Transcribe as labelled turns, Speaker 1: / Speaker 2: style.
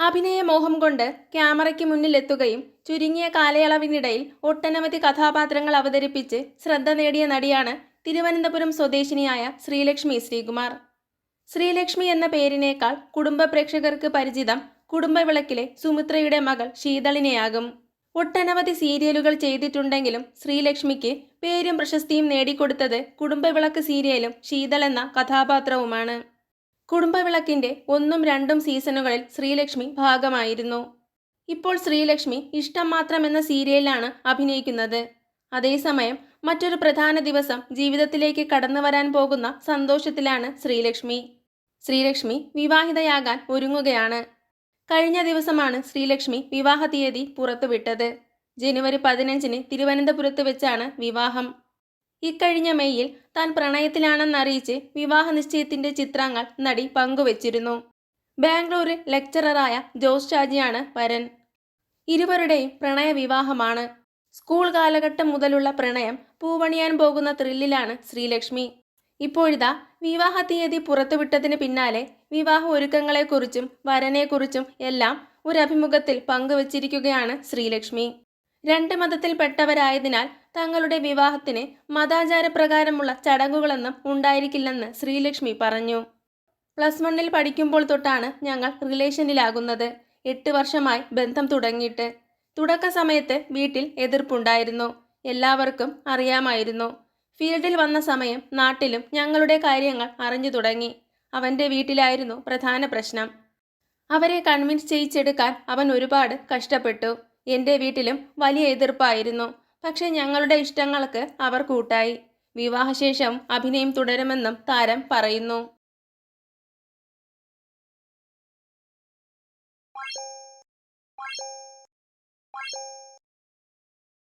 Speaker 1: അഭിനയ മോഹം കൊണ്ട് ക്യാമറയ്ക്ക് മുന്നിലെത്തുകയും ചുരുങ്ങിയ കാലയളവിനിടയിൽ ഒട്ടനവധി കഥാപാത്രങ്ങൾ അവതരിപ്പിച്ച് ശ്രദ്ധ നേടിയ നടിയാണ് തിരുവനന്തപുരം സ്വദേശിനിയായ ശ്രീലക്ഷ്മി ശ്രീകുമാർ. ശ്രീലക്ഷ്മി എന്ന പേരിനേക്കാൾ കുടുംബ പ്രേക്ഷകർക്ക് പരിചിതം കുടുംബവിളക്കിലെ സുമിത്രയുടെ മകൾ ശീതളിനെയാകും. ഒട്ടനവധി സീരിയലുകൾ ചെയ്തിട്ടുണ്ടെങ്കിലും ശ്രീലക്ഷ്മിക്ക് പേരും പ്രശസ്തിയും നേടിക്കൊടുത്തത് കുടുംബവിളക്ക് സീരിയലും ശീതൾ എന്ന കഥാപാത്രവുമാണ്. കുടുംബവിളക്കിന്റെ ഒന്നും രണ്ടും സീസണുകളിൽ ശ്രീലക്ഷ്മി ഭാഗമായിരുന്നു. ഇപ്പോൾ ശ്രീലക്ഷ്മി ഇഷ്ടം മാത്രം എന്ന സീരിയലിലാണ് അഭിനയിക്കുന്നത്. അതേസമയം മറ്റൊരു പ്രധാന ദിവസം ജീവിതത്തിലേക്ക് കടന്നു വരാൻ പോകുന്ന സന്തോഷത്തിലാണ് ശ്രീലക്ഷ്മി. ശ്രീലക്ഷ്മി വിവാഹിതയാകാൻ ഒരുങ്ങുകയാണ്. കഴിഞ്ഞ ദിവസമാണ് ശ്രീലക്ഷ്മി വിവാഹ തീയതി പുറത്തുവിട്ടത്. ജനുവരി പതിനഞ്ചിന് തിരുവനന്തപുരത്ത് വെച്ചാണ് വിവാഹം. ഇക്കഴിഞ്ഞ മെയ്യിൽ താൻ പ്രണയത്തിലാണെന്നറിയിച്ച് വിവാഹ നിശ്ചയത്തിന്റെ ചിത്രങ്ങൾ നടി പങ്കുവച്ചിരുന്നു. ബാംഗ്ലൂരിൽ ലെക്ചററായ ജോസ് ഷാജിയാണ് വരൻ. ഇരുവരുടെയും പ്രണയ വിവാഹമാണ്. സ്കൂൾ കാലഘട്ടം മുതലുള്ള പ്രണയം പൂവണിയാൻ പോകുന്ന ത്രില്ലിലാണ് ശ്രീലക്ഷ്മി. ഇപ്പോഴിതാ വിവാഹ തീയതി പുറത്തുവിട്ടതിന് പിന്നാലെ വിവാഹ ഒരുക്കങ്ങളെക്കുറിച്ചും വരനെക്കുറിച്ചും എല്ലാം ഒരു അഭിമുഖത്തിൽ പങ്കുവച്ചിരിക്കുകയാണ് ശ്രീലക്ഷ്മി. രണ്ട് മതത്തിൽപ്പെട്ടവരായതിനാൽ തങ്ങളുടെ വിവാഹത്തിന് മതാചാരപ്രകാരമുള്ള ചടങ്ങുകളൊന്നും ഉണ്ടായിരിക്കില്ലെന്ന് ശ്രീലക്ഷ്മി പറഞ്ഞു. പ്ലസ് വണ്ണിൽ പഠിക്കുമ്പോൾ തൊട്ടാണ് ഞങ്ങൾ റിലേഷനിലാകുന്നത്. എട്ട് വർഷമായി ബന്ധം തുടങ്ങിയിട്ട്. തുടക്ക സമയത്ത് വീട്ടിൽ എതിർപ്പുണ്ടായിരുന്നു. എല്ലാവർക്കും അറിയാമായിരുന്നു. ഫീൽഡിൽ വന്ന സമയം നാട്ടിലും ഞങ്ങളുടെ കാര്യങ്ങൾ അറിഞ്ഞു തുടങ്ങി. അവന്റെ വീട്ടിലായിരുന്നു പ്രധാന പ്രശ്നം. അവരെ കൺവിൻസ് ചെയ്യിച്ചെടുക്കാൻ അവൻ ഒരുപാട് കഷ്ടപ്പെട്ടു. എന്റെ വീട്ടിലും വലിയ എതിർപ്പായിരുന്നു. പക്ഷേ ഞങ്ങളുടെ ഇഷ്ടങ്ങൾക്ക് അവർ കൂട്ടായി. വിവാഹശേഷം അഭിനയം തുടരുമെന്നും താരം പറയുന്നു.